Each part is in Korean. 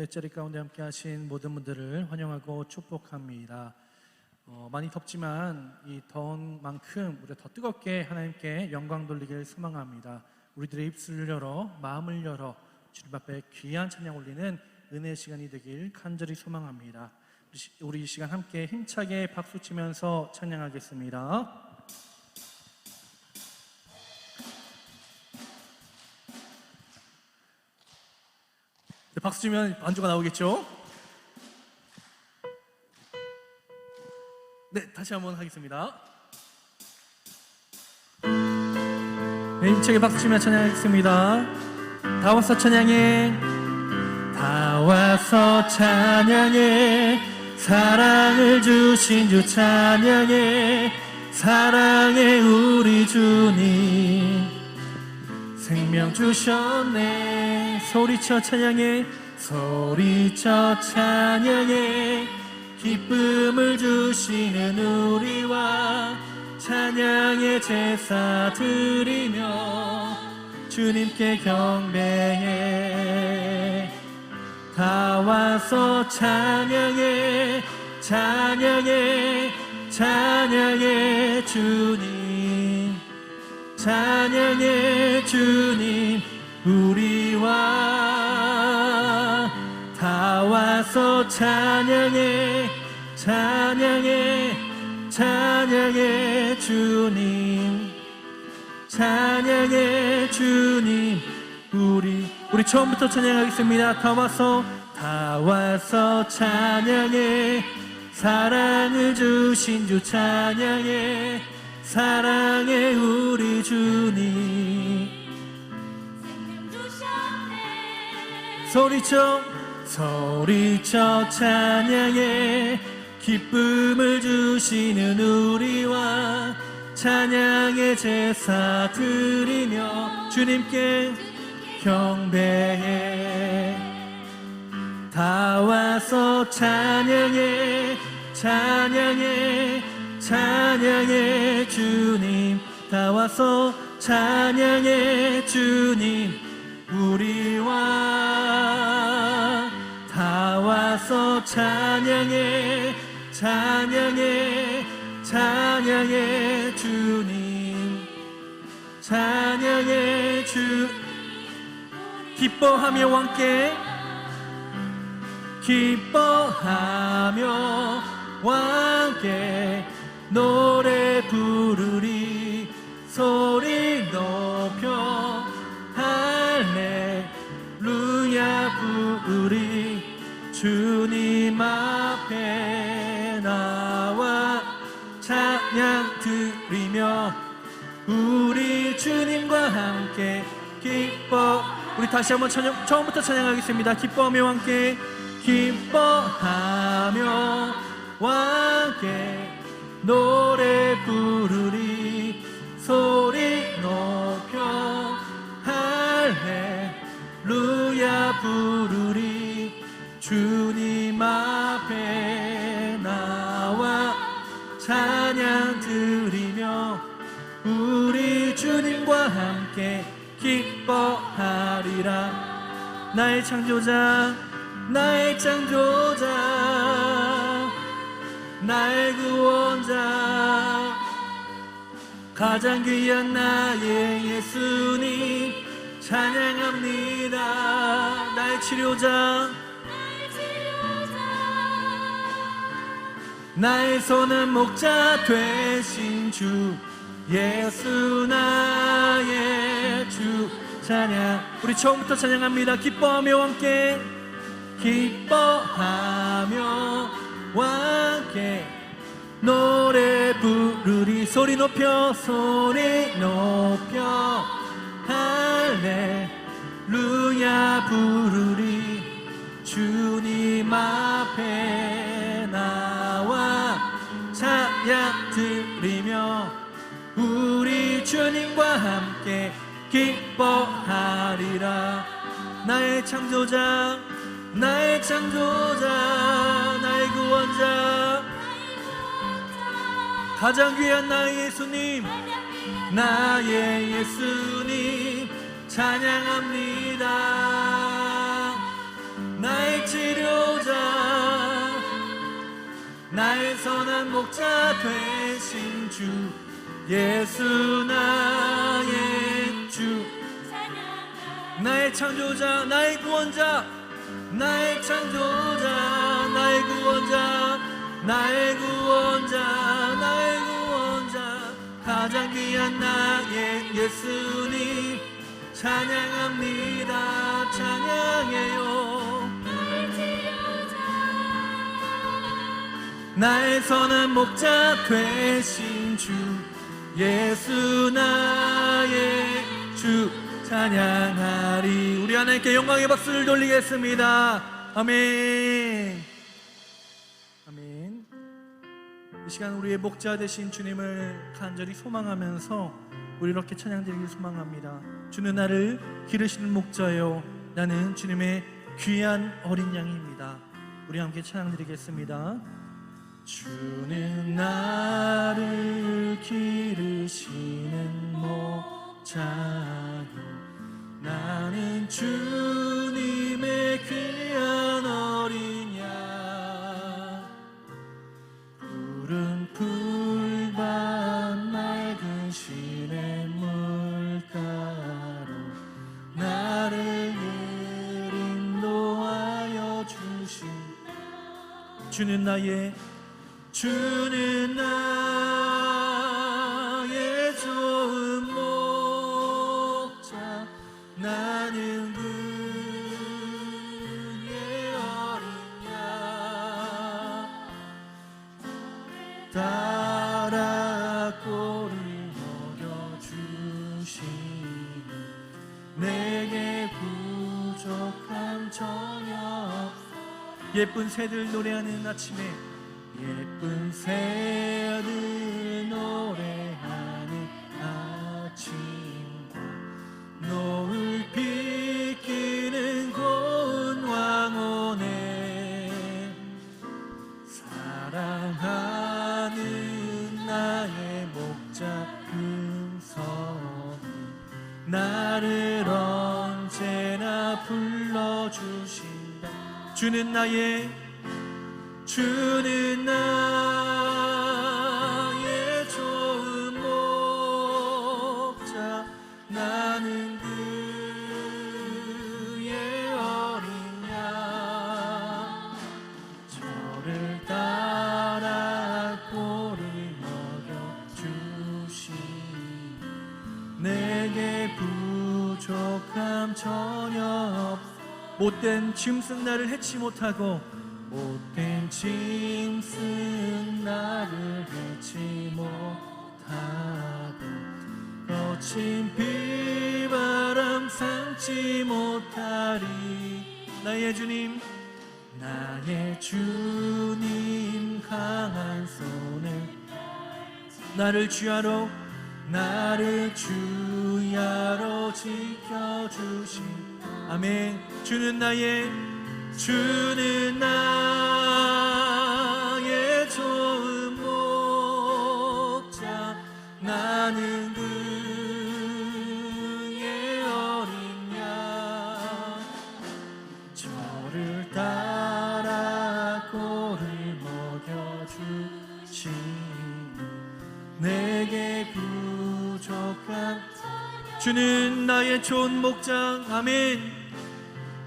은혜자리 가운데 함께 하신 모든 분들을 환영하고 축복합니다. 어, 많이 덥지만 이 더운 만큼 우리가 더 뜨겁게 하나님께 영광 돌리길 소망합니다. 우리들의 입술을 열어 마음을 열어 주님 앞에 귀한 찬양 올리는 은혜 시간이 되길 간절히 소망합니다. 우리 시- 우리 이 시간 함께 힘차게 박수 치면서 찬양하겠습니다. 박수 치면 반주가 나오겠죠? 네, 다시 한번 하겠습니다. 네, 힘차게 박수 치며 찬양하겠습니다. 다 와서 찬양해. 다 와서 찬양해. 사랑을 주신 주 찬양해. 사랑해 우리 주님. 생명 주셨네 소리쳐 찬양해. 소리쳐 찬양해. 기쁨을 주시는 우리와 찬양의 제사 드리며 주님께 경배해. 다 와서 찬양해. 찬양해. 찬양해 주님. 찬양해 주님. 우리 와 다 와서 찬양해 찬양해 찬양해 주님. 찬양해 주님. 우리 우리 처음부터 찬양하겠습니다. 다 와서 다 와서 찬양해. 사랑을 주신 주 찬양해. 사랑해 우리 주님 소리쳐 소리쳐 찬양해. 기쁨을 주시는 우리와 찬양의 제사 드리며 주님께 경배해. 다 와서 찬양해 찬양해 찬양해 주님. 다 와서 찬양해 주님. 우리 찬양해 찬양해 찬양해 주님. 찬양해 주. 기뻐하며 함께. 기뻐하며 함께. 노 드리며 우리 주님과 함께 기뻐 우리 다시 한번 찬양 처음부터 찬양하겠습니다. 기뻐하며 함께 기뻐하며 함께 노래 함께 기뻐하리라. 나의 창조자 나의 창조자 나의 구원자. 가장 귀한 나의 예수님 찬양합니다. 나의 치료자 나의 손은 목자 되신 주 예수 나의 주 찬양. 우리 처음부터 찬양합니다. 기뻐하며 함께. 기뻐하며 함께. 노래 부르리. 소리 높여 소리 높여. 할렐루야 부르리. 주님 앞에 나와 찬양 드리며 우리 주님과 함께 기뻐하리라. 나의 창조자 나의 창조자 나의 구원자. 가장 귀한 나의 예수님 나의 예수님 찬양합니다. 나의 치료자 나의 선한 목자 되신 주. 예수 나의 주. 나의 창조자 나의 구원자 나의 창조자 나의 구원자 나의 구원자 나의 구원자. 가장 귀한 나의 예수님 찬양합니다. 찬양해요. 나의 선한 목자 되신 주 예수 나의 주 찬양하리. 우리 하나님께 영광의 박수를 돌리겠습니다. 아멘. 아멘. 이 시간 우리의 목자 되신 주님을 간절히 소망하면서 우리 이렇게 찬양드리길 소망합니다. 주는 나를 기르시는 목자요 나는 주님의 귀한 어린 양입니다. 우리 함께 찬양드리겠습니다. 주는 나를 기르시는 목자요 나는 주님의 귀한 어린 양 푸른 풀밭 맑은 시냇 물가로 나를 인도하여 주신 주는 나의 주는 나 예쁜 새들 노래하는 아침에 예쁜 새들 노래하는 아침과 노을 비키는 고운 왕원에 사랑하는 나의 목자 금성이 나를 주는 나의 주는 나의 좋은 목자. 나는 그의 어린 양 저를 따라 꼴을 먹여주시니 내게 부족함 전혀 없 못된 짐승 나를 해치 못하고 못된 짐승 나를 해치 못하고 거친 비바람 삼지 못하리. 나의 주님 나의 주님 강한 손을 나를 주야로 나를 주야로 지켜주신 아멘. 주는 나의 주는 나의 좋은 목자. 나는 그의 어린 양 저를 따라 꼴을 먹여주시니 내게 부족한 주는 나의 좋은 목장 아멘.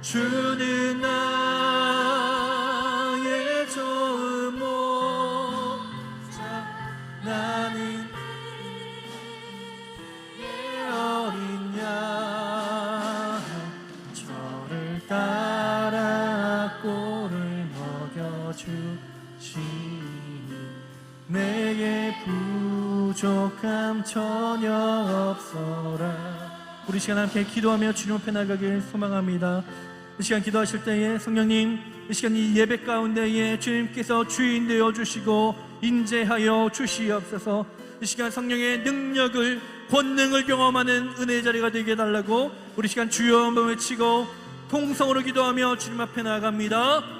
주는 나의 좋은 목장. 나는 내 어린 양 저를 따라 꼴을 먹여주시니 내게 부족함 전혀 없어라 우리 시간 함께 기도하며 주님 앞에 나가길 소망합니다. 이 시간 기도하실 때에 성령님 이 시간 이 예배 가운데에 주님께서 주인 되어 주시고 인재하여 주시옵소서. 이 시간 성령의 능력을 권능을 경험하는 은혜의 자리가 되게 해달라고 우리 시간 주여 한번 외치고 통성으로 기도하며 주님 앞에 나아갑니다